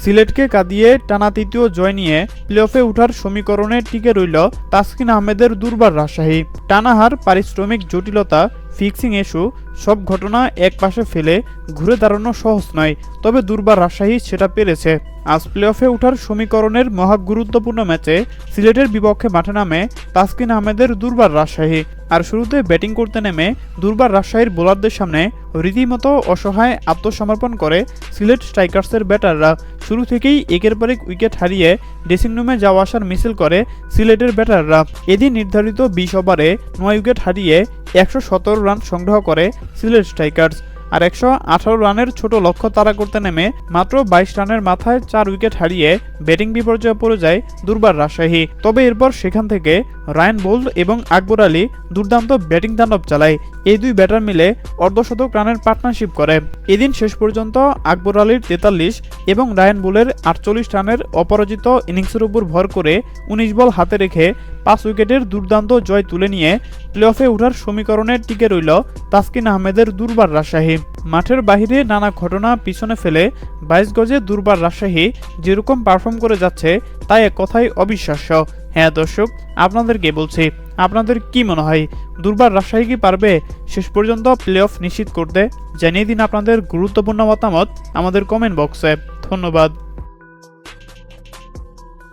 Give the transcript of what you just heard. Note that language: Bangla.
সিলেটকে কাঁদিয়ে টানা তৃতীয় জয় নিয়ে প্লেঅফে ওঠার সমীকরণে টিকে রইল তাসকিন আহমেদের দুর্বার রাজশাহী। টানাহার পারিশ্রমিক জটিলতা, ফিক্সিং ইস্যু, সব ঘটনা এক পাশে ফেলে ঘুরে দাঁড়ানো সহজ নয়, তবে দুর্বার রাজশাহী সেটা পেরেছে। আজ প্লেঅফে ওঠার সমীকরণের মহা গুরুত্বপূর্ণ ম্যাচে সিলেটের বিপক্ষে মাঠে নামে তাসকিন আহমেদের দুর্বার রাজশাহী। আর শুরুতে ব্যাটিং করতে নেমে দুর্বার রাজশাহীর বোলারদের সামনে রীতিমতো অসহায় আত্মসমর্পণ করে সিলেট স্ট্রাইকার্সের ব্যাটাররা। শুরু থেকেই একের পর এক উইকেট হারিয়ে ড্রেসিং রুমে যাওয়া আসার মিছিল করে সিলেটের ব্যাটাররা। এদিন নির্ধারিত বিশ ওভারে নয় উইকেট হারিয়ে একশো সতেরো রান সংগ্রহ করে সিলেট স্ট্রাইকার্স। আর একশো আঠারো রানের ছোট লক্ষ্য তারা করতে নেমে মাত্র বাইশ রানের মাথায় চার উইকেট হারিয়ে ব্যাটিং বিপর্যয়ে পড়ে যায় দুর্বার রাজশাহী। তবে এরপর সেখান থেকে রায়ন বোল্ড এবং আকবর আলী দুর্দান্ত ব্যাটিং দানব চালায়। এই দুই ব্যাটার মিলে অর্ধশতক রানের পার্টনারশিপ করে। এদিন শেষ পর্যন্ত আকবর আলীর তেতাল্লিশ এবং রায়ান বুলের আটচল্লিশ রানের অপরাজিত ইনিংসের উপর ভর করে উনিশ বল হাতে রেখে পাঁচ উইকেটের দুর্দান্ত জয় তুলে নিয়ে প্লে অফে ওঠার সমীকরণে টিকে রইল তাসকিন আহমেদের দুর্বার রাজশাহী। মাঠের বাহিরে নানা ঘটনা পিছনে ফেলে বাইশ গজে দুর্বার রাজশাহী যেরকম পারফর্ম করে যাচ্ছে, তাই এক কথাই অবিশ্বাস্য। হ্যাঁ দর্শক, আপনাদেরকে বলছি, আপনাদের কি মনে হয়, দুর্বার রাজশাহী কি পারবে? শেষ পর্যন্ত প্লে অফ নিশ্চিত করতে? জানিয়ে দিন আপনাদের গুরুত্বপূর্ণ মতামত আমাদের কমেন্ট বক্সে ধন্যবাদ।